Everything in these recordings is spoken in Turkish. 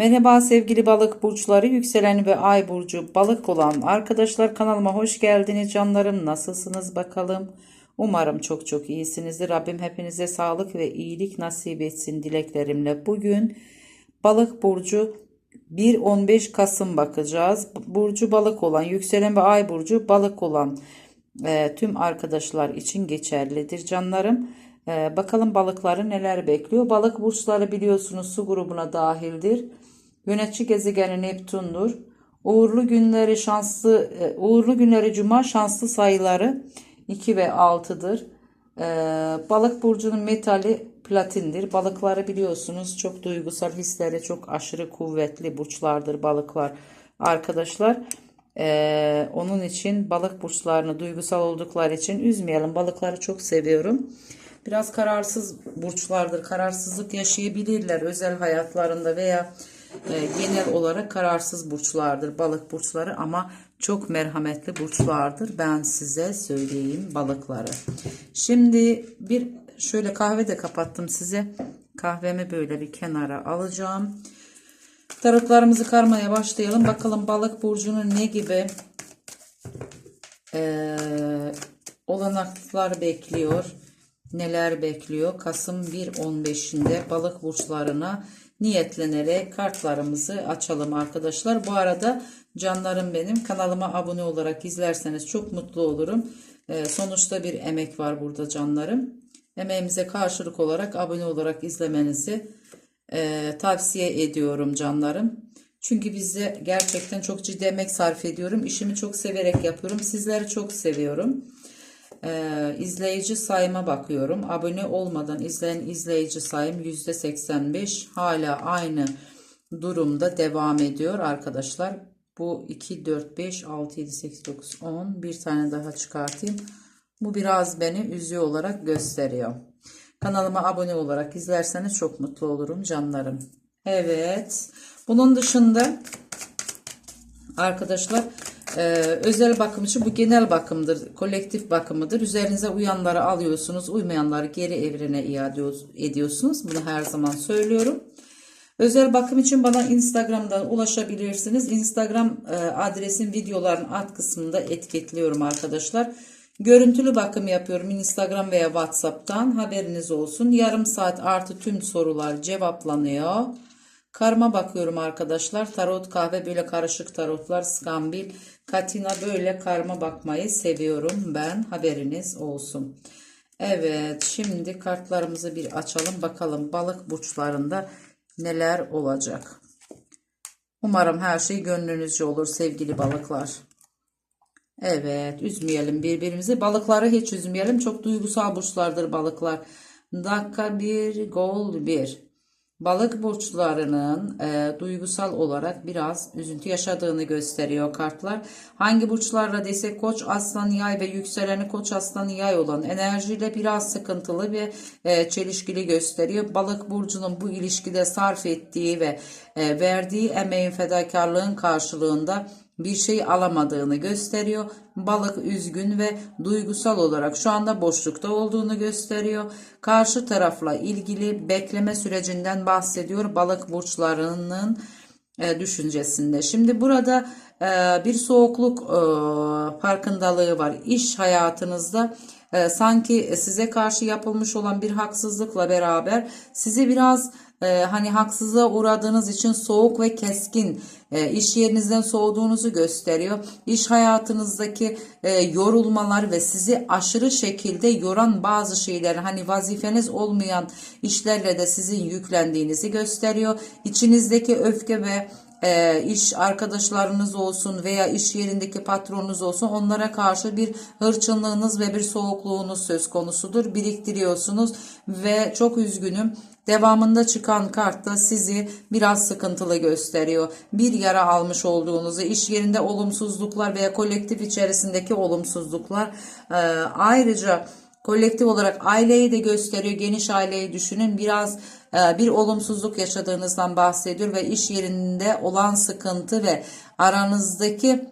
Merhaba sevgili balık burçları, yükselen ve ay burcu balık olan arkadaşlar kanalıma hoş geldiniz canlarım. Nasılsınız bakalım? Umarım çok çok iyisinizdir. Rabbim hepinize sağlık ve iyilik nasip etsin dileklerimle. Bugün balık burcu 1-15 Kasım bakacağız. Burcu balık olan, yükselen ve ay burcu balık olan e, tüm arkadaşlar için geçerlidir canlarım. E, bakalım balıkları neler bekliyor. Balık burçları biliyorsunuz su grubuna dahildir. Yönetici gezegeni Neptün'dür. Uğurlu günleri şanslı e, uğurlu günleri cuma şanslı sayıları 2 ve 6'dır. E, balık burcunun metali platindir. Balıkları biliyorsunuz çok duygusal hisleri çok aşırı kuvvetli burçlardır balıklar. Arkadaşlar e, onun için balık burçlarını duygusal oldukları için üzmeyelim. Balıkları çok seviyorum. Biraz kararsız burçlardır. Kararsızlık yaşayabilirler özel hayatlarında veya e, genel olarak kararsız burçlardır balık burçları ama çok merhametli burçlardır. Ben size söyleyeyim balıkları. Şimdi bir şöyle kahve de kapattım size. Kahvemi böyle bir kenara alacağım. Tarotlarımızı karmaya başlayalım. Bakalım balık burcunun ne gibi e, olanaklar bekliyor. Neler bekliyor? Kasım 1-15'inde balık burçlarına niyetlenerek kartlarımızı açalım arkadaşlar. Bu arada canlarım benim kanalıma abone olarak izlerseniz çok mutlu olurum. Ee, sonuçta bir emek var burada canlarım. Emeğimize karşılık olarak abone olarak izlemenizi e, tavsiye ediyorum canlarım. Çünkü bize gerçekten çok ciddi emek sarf ediyorum. İşimi çok severek yapıyorum. Sizleri çok seviyorum. Ee, izleyici sayıma bakıyorum. Abone olmadan izleyen izleyici sayım %85 hala aynı durumda devam ediyor arkadaşlar. Bu 2, 4, 5, 6, 7, 8, 9, 10 bir tane daha çıkartayım. Bu biraz beni üzüyor olarak gösteriyor. Kanalıma abone olarak izlerseniz çok mutlu olurum canlarım. Evet. Bunun dışında arkadaşlar ee, özel bakım için bu genel bakımdır, kolektif bakımıdır. Üzerinize uyanları alıyorsunuz, uymayanları geri evrene iade ediyorsunuz. Bunu her zaman söylüyorum. Özel bakım için bana Instagram'dan ulaşabilirsiniz. Instagram e, adresim videoların alt kısmında etiketliyorum arkadaşlar. Görüntülü bakım yapıyorum Instagram veya WhatsApp'tan haberiniz olsun. Yarım saat artı tüm sorular cevaplanıyor. Karma bakıyorum arkadaşlar. Tarot kahve böyle karışık tarotlar, skambil, katina böyle karma bakmayı seviyorum ben. Haberiniz olsun. Evet şimdi kartlarımızı bir açalım bakalım balık burçlarında neler olacak. Umarım her şey gönlünüzce olur sevgili balıklar. Evet üzmeyelim birbirimizi. Balıkları hiç üzmeyelim. Çok duygusal burçlardır balıklar. Dakika bir, gol bir. Balık burçlarının e, duygusal olarak biraz üzüntü yaşadığını gösteriyor kartlar. Hangi burçlarla desek koç, aslan, yay ve yükseleni koç, aslan, yay olan enerjiyle biraz sıkıntılı ve e, çelişkili gösteriyor. Balık burcunun bu ilişkide sarf ettiği ve e, verdiği emeğin fedakarlığın karşılığında bir şey alamadığını gösteriyor. Balık üzgün ve duygusal olarak şu anda boşlukta olduğunu gösteriyor. Karşı tarafla ilgili bekleme sürecinden bahsediyor balık burçlarının e, düşüncesinde. Şimdi burada e, bir soğukluk e, farkındalığı var. İş hayatınızda e, sanki size karşı yapılmış olan bir haksızlıkla beraber sizi biraz e, hani haksızlığa uğradığınız için soğuk ve keskin e, iş yerinizden soğuduğunuzu gösteriyor. İş hayatınızdaki e, yorulmalar ve sizi aşırı şekilde yoran bazı şeyler hani vazifeniz olmayan işlerle de sizin yüklendiğinizi gösteriyor. İçinizdeki öfke ve e, iş arkadaşlarınız olsun veya iş yerindeki patronunuz olsun onlara karşı bir hırçınlığınız ve bir soğukluğunuz söz konusudur. Biriktiriyorsunuz ve çok üzgünüm. Devamında çıkan kart da sizi biraz sıkıntılı gösteriyor. Bir yara almış olduğunuzu, iş yerinde olumsuzluklar veya kolektif içerisindeki olumsuzluklar e, ayrıca kolektif olarak aileyi de gösteriyor. Geniş aileyi düşünün. Biraz e, bir olumsuzluk yaşadığınızdan bahsediyor ve iş yerinde olan sıkıntı ve aranızdaki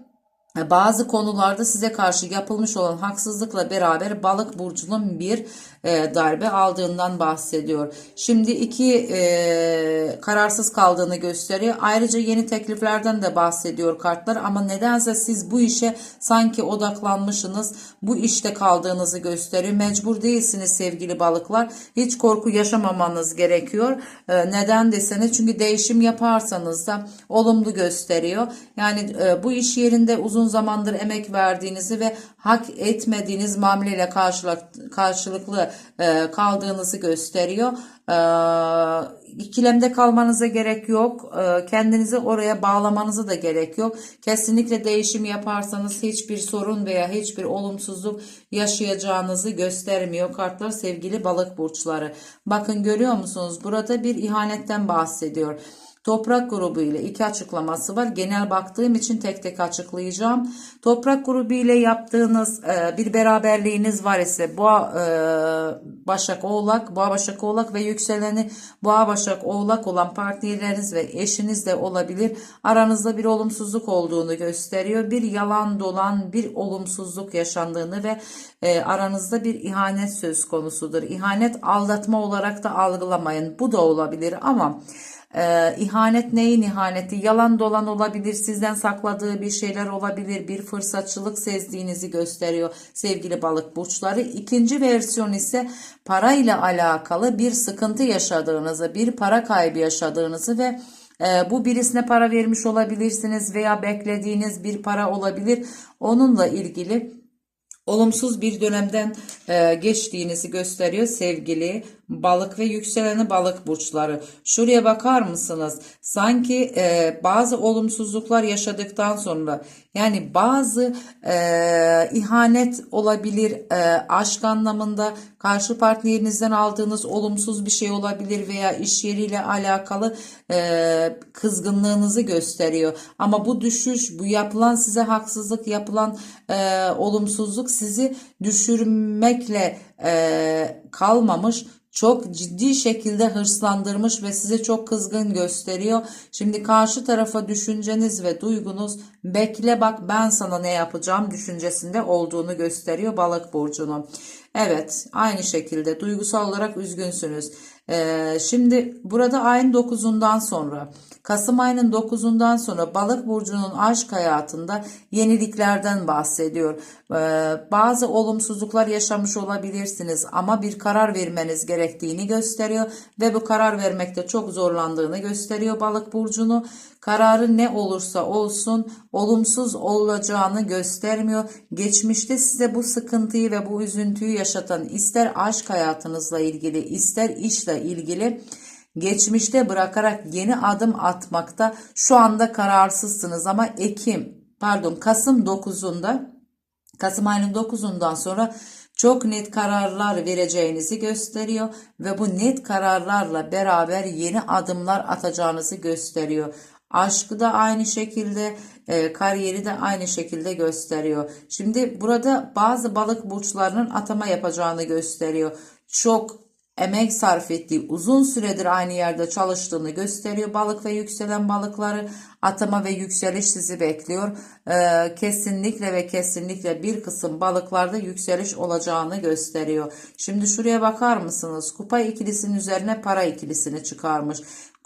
bazı konularda size karşı yapılmış olan haksızlıkla beraber balık burcunun bir e, darbe aldığından bahsediyor. Şimdi iki e, kararsız kaldığını gösteriyor. Ayrıca yeni tekliflerden de bahsediyor kartlar ama nedense siz bu işe sanki odaklanmışsınız. Bu işte kaldığınızı gösteriyor. Mecbur değilsiniz sevgili balıklar. Hiç korku yaşamamanız gerekiyor. E, neden deseniz çünkü değişim yaparsanız da olumlu gösteriyor. Yani e, bu iş yerinde uzun zamandır emek verdiğinizi ve hak etmediğiniz muameleyle karşılık, karşılıklı e, kaldığınızı gösteriyor. E, ikilemde kalmanıza gerek yok. E, kendinizi oraya bağlamanıza da gerek yok. Kesinlikle değişim yaparsanız hiçbir sorun veya hiçbir olumsuzluk yaşayacağınızı göstermiyor kartlar sevgili balık burçları. Bakın görüyor musunuz? Burada bir ihanetten bahsediyor. Toprak grubu ile iki açıklaması var. Genel baktığım için tek tek açıklayacağım. Toprak grubu ile yaptığınız e, bir beraberliğiniz var ise boğa e, başak oğlak, boğa başak oğlak ve yükseleni boğa başak oğlak olan partnerleriniz ve eşiniz de olabilir. Aranızda bir olumsuzluk olduğunu gösteriyor. Bir yalan dolan bir olumsuzluk yaşandığını ve e, aranızda bir ihanet söz konusudur. İhanet aldatma olarak da algılamayın. Bu da olabilir ama ee, ihanet neyin ihaneti? Yalan dolan olabilir, sizden sakladığı bir şeyler olabilir, bir fırsatçılık sezdiğinizi gösteriyor sevgili balık burçları. İkinci versiyon ise parayla alakalı bir sıkıntı yaşadığınızı, bir para kaybı yaşadığınızı ve e, bu birisine para vermiş olabilirsiniz veya beklediğiniz bir para olabilir. Onunla ilgili olumsuz bir dönemden e, geçtiğinizi gösteriyor sevgili balık ve yükseleni balık burçları. Şuraya bakar mısınız? Sanki e, bazı olumsuzluklar yaşadıktan sonra yani bazı e, ihanet olabilir e, aşk anlamında karşı partnerinizden aldığınız olumsuz bir şey olabilir veya iş yeriyle alakalı e, kızgınlığınızı gösteriyor. Ama bu düşüş bu yapılan size haksızlık yapılan e, olumsuzluk sizi düşürmekle e, kalmamış çok ciddi şekilde hırslandırmış ve size çok kızgın gösteriyor. Şimdi karşı tarafa düşünceniz ve duygunuz bekle bak ben sana ne yapacağım düşüncesinde olduğunu gösteriyor balık burcunun. Evet aynı şekilde duygusal olarak üzgünsünüz. Ee, şimdi burada ayın 9'undan sonra Kasım ayının 9'undan sonra balık burcunun aşk hayatında yeniliklerden bahsediyor. Ee, bazı olumsuzluklar yaşamış olabilirsiniz ama bir karar vermeniz gerektiğini gösteriyor ve bu karar vermekte çok zorlandığını gösteriyor balık burcunu. Kararı ne olursa olsun olumsuz olacağını göstermiyor. Geçmişte size bu sıkıntıyı ve bu üzüntüyü yaşatan ister aşk hayatınızla ilgili ister işle ilgili geçmişte bırakarak yeni adım atmakta şu anda kararsızsınız ama Ekim pardon Kasım 9'unda Kasım ayının 9'undan sonra çok net kararlar vereceğinizi gösteriyor ve bu net kararlarla beraber yeni adımlar atacağınızı gösteriyor. Aşkı da aynı şekilde, e, kariyeri de aynı şekilde gösteriyor. Şimdi burada bazı balık burçlarının atama yapacağını gösteriyor. Çok emek sarf ettiği uzun süredir aynı yerde çalıştığını gösteriyor. Balık ve yükselen balıkları atama ve yükseliş sizi bekliyor. Ee, kesinlikle ve kesinlikle bir kısım balıklarda yükseliş olacağını gösteriyor. Şimdi şuraya bakar mısınız? Kupa ikilisinin üzerine para ikilisini çıkarmış.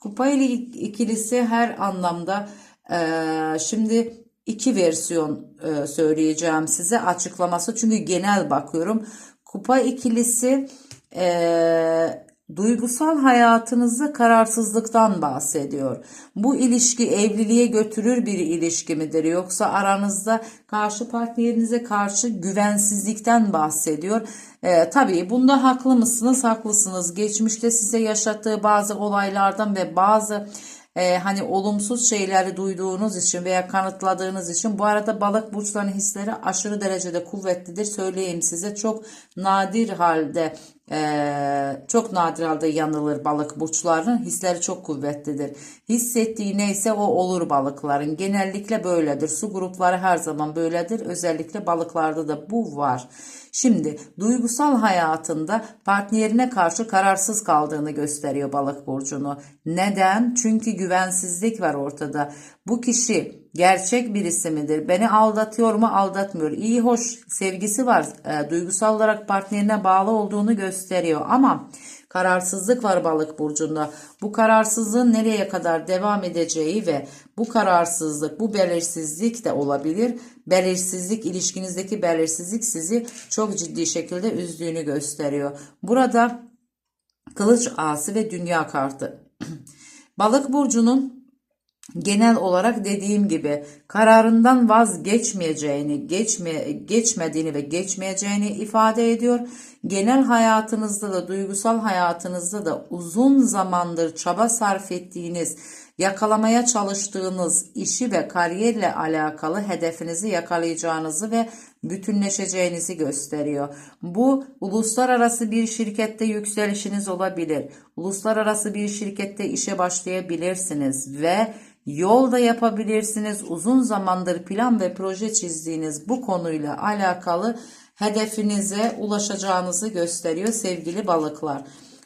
Kupa ikilisi her anlamda e, şimdi iki versiyon e, söyleyeceğim size açıklaması çünkü genel bakıyorum. Kupa ikilisi e, duygusal hayatınızda kararsızlıktan bahsediyor. Bu ilişki evliliğe götürür bir ilişki midir yoksa aranızda karşı partnerinize karşı güvensizlikten bahsediyor. E, tabii bunda haklı mısınız? Haklısınız. Geçmişte size yaşattığı bazı olaylardan ve bazı e, hani olumsuz şeyleri duyduğunuz için veya kanıtladığınız için. Bu arada balık burçlarının hisleri aşırı derecede kuvvetlidir. Söyleyeyim size çok nadir halde ee, çok nadir halde yanılır balık burçlarının hisleri çok kuvvetlidir. Hissettiği neyse o olur balıkların. Genellikle böyledir. Su grupları her zaman böyledir. Özellikle balıklarda da bu var. Şimdi duygusal hayatında partnerine karşı kararsız kaldığını gösteriyor balık burcunu. Neden? Çünkü güvensizlik var ortada. Bu kişi Gerçek birisi midir? Beni aldatıyor mu? Aldatmıyor. İyi hoş sevgisi var. E, duygusal olarak partnerine bağlı olduğunu gösteriyor ama kararsızlık var balık burcunda. Bu kararsızlığın nereye kadar devam edeceği ve bu kararsızlık, bu belirsizlik de olabilir. Belirsizlik, ilişkinizdeki belirsizlik sizi çok ciddi şekilde üzdüğünü gösteriyor. Burada kılıç ağası ve dünya kartı. Balık burcunun genel olarak dediğim gibi kararından vazgeçmeyeceğini, geçme, geçmediğini ve geçmeyeceğini ifade ediyor. Genel hayatınızda da duygusal hayatınızda da uzun zamandır çaba sarf ettiğiniz, yakalamaya çalıştığınız işi ve kariyerle alakalı hedefinizi yakalayacağınızı ve bütünleşeceğinizi gösteriyor. Bu uluslararası bir şirkette yükselişiniz olabilir. Uluslararası bir şirkette işe başlayabilirsiniz ve yolda yapabilirsiniz. Uzun zamandır plan ve proje çizdiğiniz bu konuyla alakalı hedefinize ulaşacağınızı gösteriyor sevgili balıklar.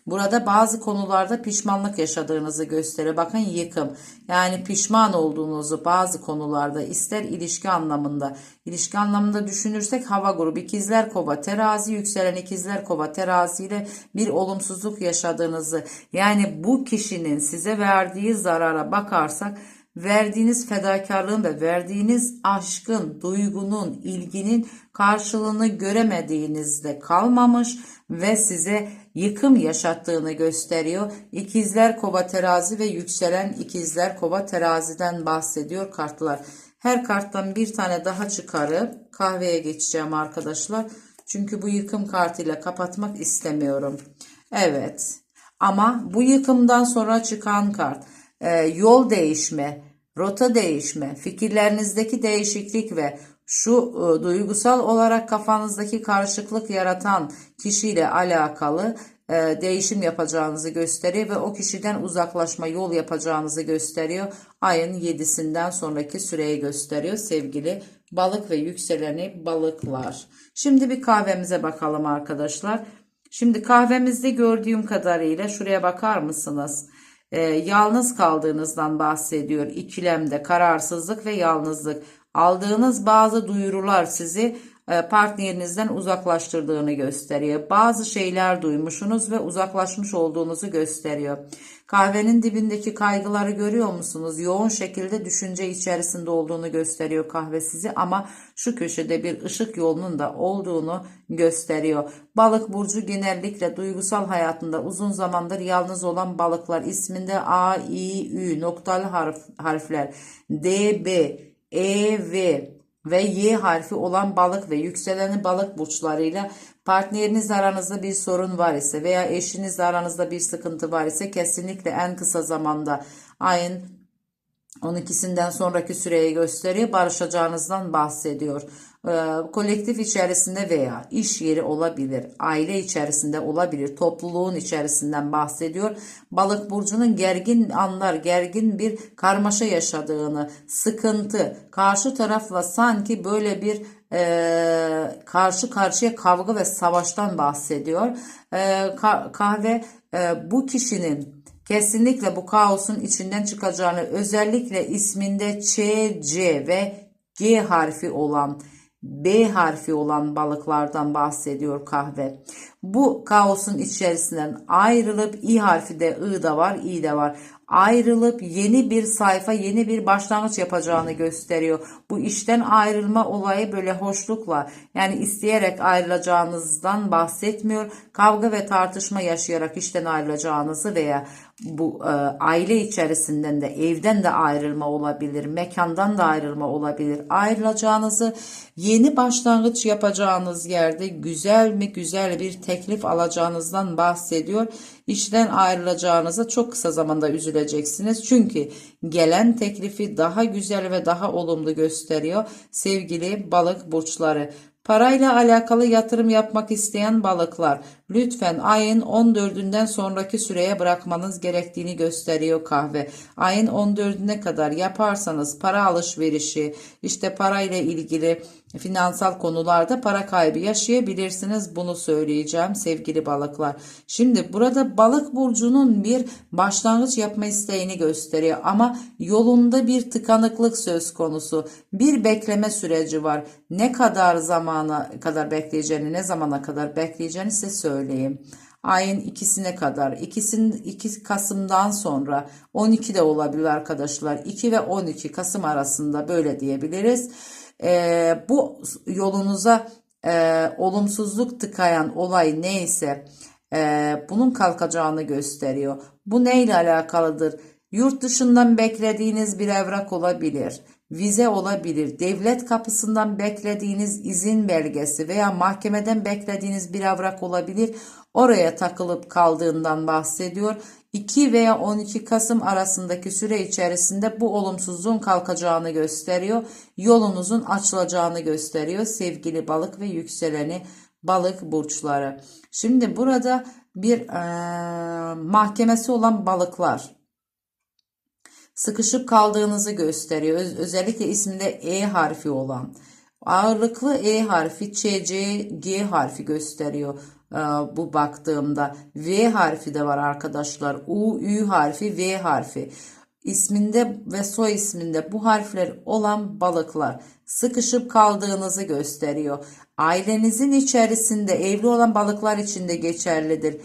Burada bazı konularda pişmanlık yaşadığınızı gösteriyor. Bakın yıkım. Yani pişman olduğunuzu bazı konularda ister ilişki anlamında. ilişki anlamında düşünürsek hava grubu ikizler kova terazi yükselen ikizler kova terazi ile bir olumsuzluk yaşadığınızı. Yani bu kişinin size verdiği zarara bakarsak verdiğiniz fedakarlığın ve verdiğiniz aşkın, duygunun, ilginin karşılığını göremediğinizde kalmamış ve size yıkım yaşattığını gösteriyor. İkizler kova terazi ve yükselen ikizler kova teraziden bahsediyor kartlar. Her karttan bir tane daha çıkarıp kahveye geçeceğim arkadaşlar. Çünkü bu yıkım kartıyla kapatmak istemiyorum. Evet ama bu yıkımdan sonra çıkan kart e, yol değişme, rota değişme, fikirlerinizdeki değişiklik ve şu e, duygusal olarak kafanızdaki karışıklık yaratan kişiyle alakalı e, değişim yapacağınızı gösteriyor ve o kişiden uzaklaşma yol yapacağınızı gösteriyor. Ayın 7'sinden sonraki süreyi gösteriyor sevgili balık ve yükseleni balıklar. Şimdi bir kahvemize bakalım arkadaşlar. Şimdi kahvemizde gördüğüm kadarıyla şuraya bakar mısınız? Ee, yalnız kaldığınızdan bahsediyor. İkilemde kararsızlık ve yalnızlık. Aldığınız bazı duyurular sizi e, partnerinizden uzaklaştırdığını gösteriyor. Bazı şeyler duymuşsunuz ve uzaklaşmış olduğunuzu gösteriyor. Kahvenin dibindeki kaygıları görüyor musunuz? Yoğun şekilde düşünce içerisinde olduğunu gösteriyor kahve sizi ama şu köşede bir ışık yolunun da olduğunu gösteriyor. Balık burcu genellikle duygusal hayatında uzun zamandır yalnız olan balıklar isminde A, I, Ü noktalı harf, harfler D, B, E, V ve Y harfi olan balık ve yükseleni balık burçlarıyla partnerinizle aranızda bir sorun var ise veya eşinizle aranızda bir sıkıntı var ise kesinlikle en kısa zamanda ayın 12'sinden sonraki süreyi gösteriyor. Barışacağınızdan bahsediyor. Ee, kolektif içerisinde veya iş yeri olabilir, aile içerisinde olabilir, topluluğun içerisinden bahsediyor. Balık burcunun gergin anlar, gergin bir karmaşa yaşadığını, sıkıntı, karşı tarafla sanki böyle bir e, karşı karşıya kavga ve savaştan bahsediyor. E, kahve e, bu kişinin kesinlikle bu kaosun içinden çıkacağını özellikle isminde Ç, C ve G harfi olan B harfi olan balıklardan bahsediyor kahve. Bu kaosun içerisinden ayrılıp İ harfi de I da var, İ de var. Ayrılıp yeni bir sayfa, yeni bir başlangıç yapacağını gösteriyor. Bu işten ayrılma olayı böyle hoşlukla yani isteyerek ayrılacağınızdan bahsetmiyor. Kavga ve tartışma yaşayarak işten ayrılacağınızı veya bu e, aile içerisinden de evden de ayrılma olabilir, mekandan da ayrılma olabilir. Ayrılacağınızı yeni başlangıç yapacağınız yerde güzel mi güzel bir teklif alacağınızdan bahsediyor. İşten ayrılacağınıza çok kısa zamanda üzüleceksiniz. Çünkü gelen teklifi daha güzel ve daha olumlu gösteriyor sevgili balık burçları. Parayla alakalı yatırım yapmak isteyen balıklar lütfen ayın 14'ünden sonraki süreye bırakmanız gerektiğini gösteriyor kahve. Ayın 14'üne kadar yaparsanız para alışverişi işte parayla ilgili finansal konularda para kaybı yaşayabilirsiniz. Bunu söyleyeceğim sevgili balıklar. Şimdi burada balık burcunun bir başlangıç yapma isteğini gösteriyor ama yolunda bir tıkanıklık söz konusu. Bir bekleme süreci var. Ne kadar zamana kadar bekleyeceğini, ne zamana kadar bekleyeceğini size söyleyeyim. Ayın ikisine kadar, ikisinin 2 Kasım'dan sonra 12 de olabilir arkadaşlar. 2 ve 12 Kasım arasında böyle diyebiliriz. Ee, bu yolunuza e, olumsuzluk tıkayan olay neyse e, bunun kalkacağını gösteriyor. Bu neyle alakalıdır? Yurt dışından beklediğiniz bir evrak olabilir. Vize olabilir. Devlet kapısından beklediğiniz izin belgesi veya mahkemeden beklediğiniz bir evrak olabilir. Oraya takılıp kaldığından bahsediyor. 2 veya 12 Kasım arasındaki süre içerisinde bu olumsuzluğun kalkacağını gösteriyor. Yolunuzun açılacağını gösteriyor sevgili balık ve yükseleni balık burçları. Şimdi burada bir e, mahkemesi olan balıklar sıkışıp kaldığınızı gösteriyor. Öz- özellikle isminde E harfi olan. Ağırlıklı E harfi Ç, C, G harfi gösteriyor e, bu baktığımda. V harfi de var arkadaşlar. U, Ü harfi, V harfi. İsminde ve soy isminde bu harfler olan balıklar sıkışıp kaldığınızı gösteriyor. Ailenizin içerisinde evli olan balıklar için de geçerlidir.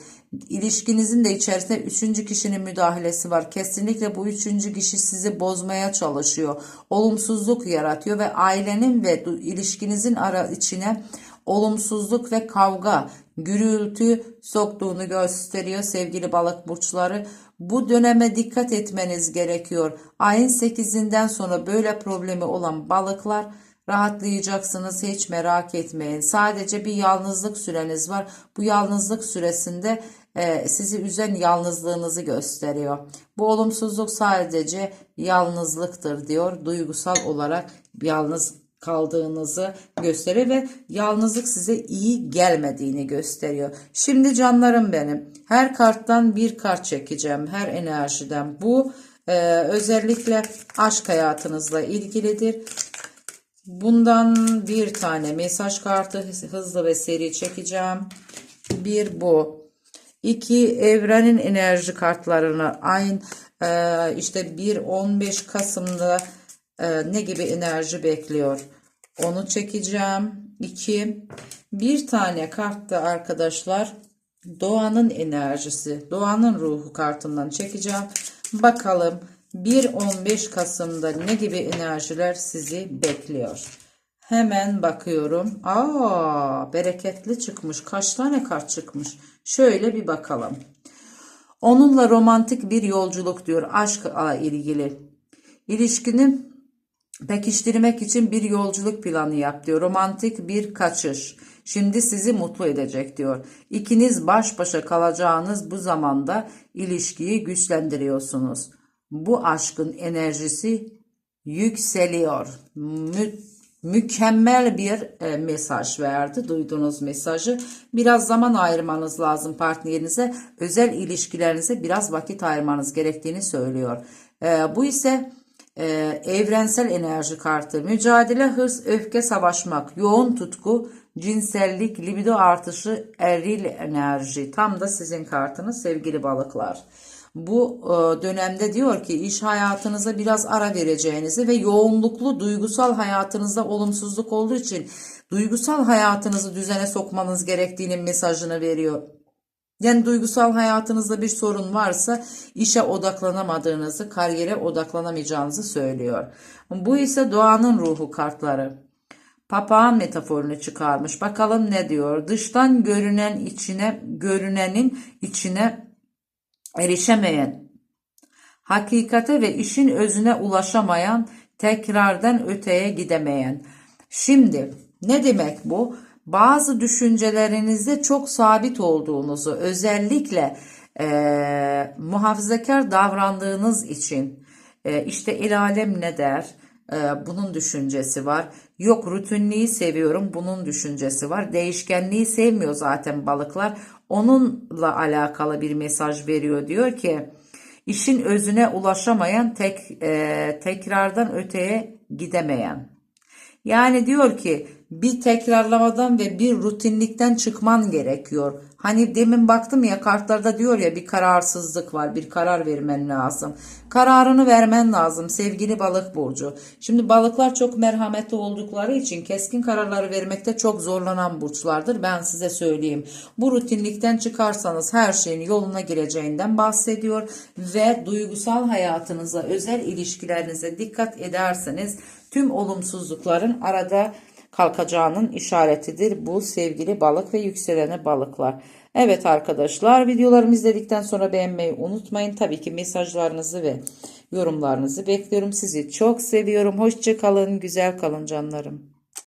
İlişkinizin de içerisinde üçüncü kişinin müdahalesi var. Kesinlikle bu üçüncü kişi sizi bozmaya çalışıyor. Olumsuzluk yaratıyor ve ailenin ve ilişkinizin ara içine olumsuzluk ve kavga, gürültü soktuğunu gösteriyor sevgili balık burçları. Bu döneme dikkat etmeniz gerekiyor. Ayın 8'inden sonra böyle problemi olan balıklar rahatlayacaksınız hiç merak etmeyin. Sadece bir yalnızlık süreniz var. Bu yalnızlık süresinde e, sizi üzen yalnızlığınızı gösteriyor. Bu olumsuzluk sadece yalnızlıktır diyor. Duygusal olarak yalnız kaldığınızı gösteriyor ve yalnızlık size iyi gelmediğini gösteriyor. Şimdi canlarım benim her karttan bir kart çekeceğim her enerjiden. Bu e, özellikle aşk hayatınızla ilgilidir. Bundan bir tane mesaj kartı hızlı ve seri çekeceğim. Bir bu. İki evrenin enerji kartlarını aynı e, işte 1-15 Kasım'da e, ne gibi enerji bekliyor? Onu çekeceğim. İki. Bir tane kartta arkadaşlar doğanın enerjisi, doğanın ruhu kartından çekeceğim. Bakalım 1-15 Kasım'da ne gibi enerjiler sizi bekliyor? Hemen bakıyorum. Aa, bereketli çıkmış. Kaç tane kart çıkmış? Şöyle bir bakalım. Onunla romantik bir yolculuk diyor aşkla ilgili. İlişkini pekiştirmek için bir yolculuk planı yap diyor. Romantik bir kaçış. Şimdi sizi mutlu edecek diyor. İkiniz baş başa kalacağınız bu zamanda ilişkiyi güçlendiriyorsunuz. Bu aşkın enerjisi yükseliyor. Mü- mükemmel bir e, mesaj verdi. Duyduğunuz mesajı. Biraz zaman ayırmanız lazım partnerinize. Özel ilişkilerinize biraz vakit ayırmanız gerektiğini söylüyor. E, bu ise e, evrensel enerji kartı. Mücadele, hırs, öfke, savaşmak, yoğun tutku, cinsellik, libido artışı, eril enerji. Tam da sizin kartınız sevgili balıklar. Bu e, dönemde diyor ki iş hayatınıza biraz ara vereceğinizi ve yoğunluklu duygusal hayatınızda olumsuzluk olduğu için duygusal hayatınızı düzene sokmanız gerektiğinin mesajını veriyor. Yani duygusal hayatınızda bir sorun varsa işe odaklanamadığınızı, kariyere odaklanamayacağınızı söylüyor. Bu ise doğanın ruhu kartları. Papağan metaforunu çıkarmış. Bakalım ne diyor? Dıştan görünen içine, görünenin içine erişemeyen, hakikate ve işin özüne ulaşamayan, tekrardan öteye gidemeyen. Şimdi ne demek bu? Bazı düşüncelerinizde çok sabit olduğunuzu, özellikle e, muhafazakar davrandığınız için, e, işte el alem ne der, bunun düşüncesi var. Yok rutinliği seviyorum. Bunun düşüncesi var. Değişkenliği sevmiyor zaten balıklar. Onunla alakalı bir mesaj veriyor. Diyor ki işin özüne ulaşamayan tek e, tekrardan öteye gidemeyen. Yani diyor ki bir tekrarlamadan ve bir rutinlikten çıkman gerekiyor. Hani demin baktım ya kartlarda diyor ya bir kararsızlık var, bir karar vermen lazım. Kararını vermen lazım sevgili balık burcu. Şimdi balıklar çok merhametli oldukları için keskin kararları vermekte çok zorlanan burçlardır. Ben size söyleyeyim. Bu rutinlikten çıkarsanız her şeyin yoluna gireceğinden bahsediyor ve duygusal hayatınıza, özel ilişkilerinize dikkat ederseniz tüm olumsuzlukların arada kalkacağının işaretidir bu sevgili balık ve yükseleni balıklar. Evet arkadaşlar videolarımı izledikten sonra beğenmeyi unutmayın. Tabii ki mesajlarınızı ve yorumlarınızı bekliyorum. Sizi çok seviyorum. Hoşça kalın, güzel kalın canlarım.